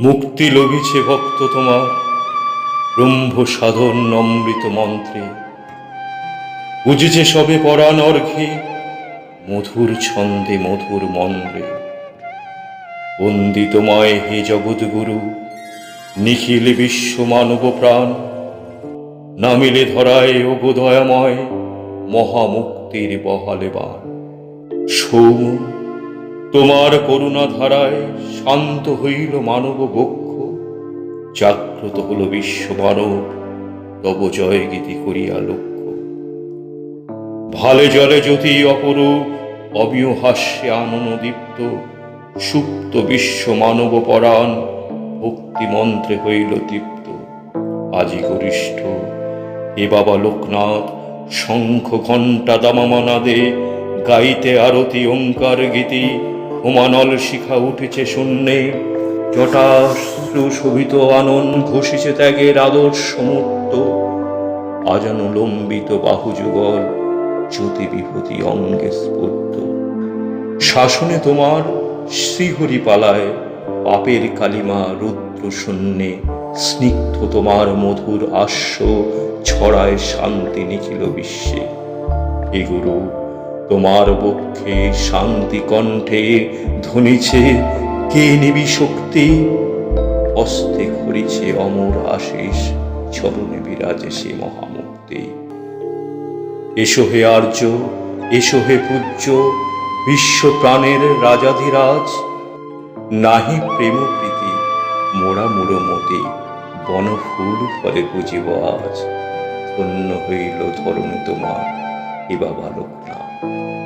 মুক্তি লভিছে ভক্ত তোমার ব্রহ্ম সাধন অমৃত মন্ত্রে। বুঝেছে সবে পরাণ অর্ঘে, মধুর ছন্দে মধুর মন্ত্রে। বন্দিতময় হে জগৎগুরু, নিখিল বিশ্ব মানব প্রাণ, নামিলে ধরায় ও গোদয়াময় মহামুক্তির বহালে বান সৌম তোমার করুণা ধারায় শান্ত হইল মানব বক্ষ। জাগ্রত হল বিশ্ব মানব, তব জয় গীতি করিয়া লক্ষ্য ভালে জলে জ্যোতি অপরূপ অবিয় হাস্যে আনন্দদীপ্ত সুপ্ত বিশ্ব মানব পরাণ ভক্তি মন্ত্রে হইল তৃপ্ত আজি গরিষ্ঠ হে বাবা লোকনাথ, শঙ্খ ঘণ্টা দামামানাদে গাইতে আরতি ওঙ্কার গীতি হোমানল শিখা উঠেছে শূন্যে। জটাশ্রু শোভিত আনন্দ ঘষিছে ত্যাগের আদর্শ মূর্ত আজানো লম্বিত বাহু যুগল জ্যোতি বিভূতি অঙ্গে স্ফূর্ত। শাসনে তোমার শ্রীহরি পালায় পাপের কালিমা রুদ্র শূন্যে। স্নিগ্ধ তোমার মধুর আস্য ছড়ায় শান্তি নিখিল বিশ্বে। গুরু তোমার বক্ষে শান্তি কণ্ঠে ধ্বনিছে, কে নিবি শক্তি? হস্তে করিছে অমর আশিস, চরণে বিরাজে সে মহামুক্তি এসো হে আর্য, এসো হে পূজ্য, বিশ্ব প্রাণের রাজাধিরাজ। নাহি প্রেম প্রীতি মোড়া মুড়ো মতি বন ফুল বুঝিব আজ। ধন্য হইল ধরণী তোমার, এ বাবা লোক thank you